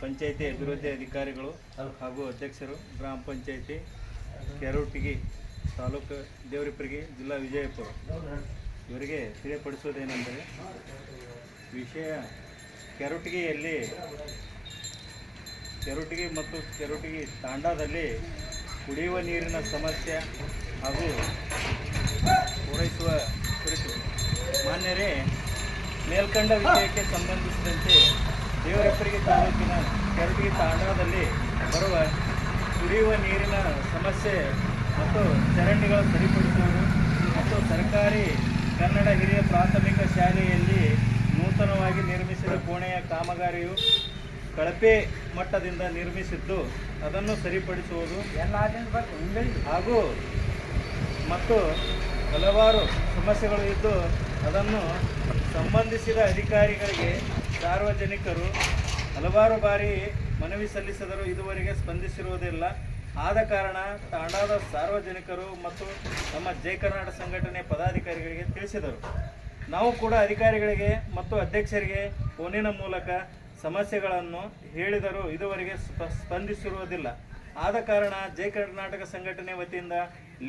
ಪಂಚಾಯಿತಿ ಅಭಿವೃದ್ಧಿ ಅಧಿಕಾರಿಗಳು ಹಾಗೂ ಅಧ್ಯಕ್ಷರು, ಗ್ರಾಮ ಪಂಚಾಯಿತಿ ಕೆರೋಟಿಗಿ ತಾಲೂಕು ದೇವರಿಪ್ಪರಿಗೆ, ಜಿಲ್ಲಾ ವಿಜಯಪುರ. ಇವರಿಗೆ ತಿಳಿಯಪಡಿಸುವುದೇನೆಂದರೆ, ವಿಷಯ ಕೆರೋಟಿಗೆಯಲ್ಲಿ ಕೆರೋಟಿಗಿ ಮತ್ತು ಕೆರೋಟಿಗಿ ತಾಂಡಾದಲ್ಲಿ ಕುಡಿಯುವ ನೀರಿನ ಸಮಸ್ಯೆ ಹಾಗೂ ಪೂರೈಸುವ ಕುರಿತು ಮಾನ್ಯರೇ, ಮೇಲ್ಕಂಡ ವಿಷಯಕ್ಕೆ ಸಂಬಂಧಿಸಿದಂತೆ ದೇವರಪ್ಪರಿಗೆ ತಾಲೂಕಿನ ಕೆರಟಿಗೆ ತಾಂಡಾದಲ್ಲಿ ಬರುವ ಕುಡಿಯುವ ನೀರಿನ ಸಮಸ್ಯೆ ಮತ್ತು ಚರಂಡಿಗಳ ಸರಿಪಡಿಸುವುದು ಮತ್ತು ಸರ್ಕಾರಿ ಕನ್ನಡ ಹಿರಿಯ ಪ್ರಾಥಮಿಕ ಶಾಲೆಯಲ್ಲಿ ನೂತನವಾಗಿ ನಿರ್ಮಿಸಿದ ಕೋಣೆಯ ಕಾಮಗಾರಿಯು ಕಳಪೆ ಮಟ್ಟದಿಂದ ನಿರ್ಮಿಸಿದ್ದು ಅದನ್ನು ಸರಿಪಡಿಸುವುದು ಹಾಗೂ ಮತ್ತು ಹಲವಾರು ಸಮಸ್ಯೆಗಳು ಇದ್ದು ಅದನ್ನು ಸಂಬಂಧಿಸಿದ ಅಧಿಕಾರಿಗಳಿಗೆ ಸಾರ್ವಜನಿಕರು ಹಲವಾರು ಬಾರಿ ಮನವಿ ಸಲ್ಲಿಸಿದರೂ ಇದುವರೆಗೆ ಸ್ಪಂದಿಸಿರುವುದಿಲ್ಲ. ಆದ ಕಾರಣ ತಾಂಡಾದ ಸಾರ್ವಜನಿಕರು ಮತ್ತು ನಮ್ಮ ಜೈ ಕರ್ನಾಟಕ ಸಂಘಟನೆ ಪದಾಧಿಕಾರಿಗಳಿಗೆ ತಿಳಿಸಿದರು. ನಾವು ಕೂಡ ಅಧಿಕಾರಿಗಳಿಗೆ ಮತ್ತು ಅಧ್ಯಕ್ಷರಿಗೆ ಫೋನಿನ ಮೂಲಕ ಸಮಸ್ಯೆಗಳನ್ನು ಹೇಳಿದರೂ ಇದುವರೆಗೆ ಸ್ಪ, ಸ್ಪಂದಿಸಿರುವುದಿಲ್ಲ. ಆದ ಕಾರಣ ಜೈ ಕರ್ನಾಟಕ ಸಂಘಟನೆ ವತಿಯಿಂದ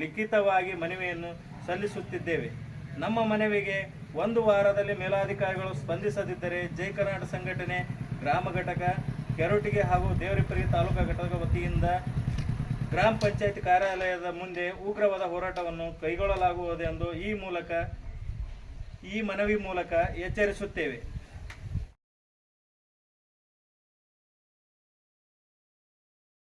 ಲಿಖಿತವಾಗಿ ಮನವಿಯನ್ನು ಸಲ್ಲಿಸುತ್ತಿದ್ದೇವೆ. ನಮ್ಮ ಮನವಿಗೆ ಒಂದು ವಾರದಲ್ಲಿ ಮೇಲಾಧಿಕಾರಿಗಳು ಸ್ಪಂದಿಸದಿದ್ದರೆ ಜೈ ಕರ್ನಾಟಕ ಸಂಘಟನೆ ಗ್ರಾಮ ಘಟಕ, ಕೆರೋಟಿಗೆ ಹಾಗೂ ದೇವರಿಪರಿ ತಾಲೂಕಾ ಘಟಕ ವತಿಯಿಂದ ಗ್ರಾಮ ಪಂಚಾಯತ್ ಕಾರ್ಯಾಲಯದ ಮುಂದೆ ಉಗ್ರವಾದ ಹೋರಾಟವನ್ನು ಕೈಗೊಳ್ಳಲಾಗುವುದೆಂದು ಈ ಮೂಲಕ, ಈ ಮನವಿ ಮೂಲಕ ಎಚ್ಚರಿಸುತ್ತೇವೆ.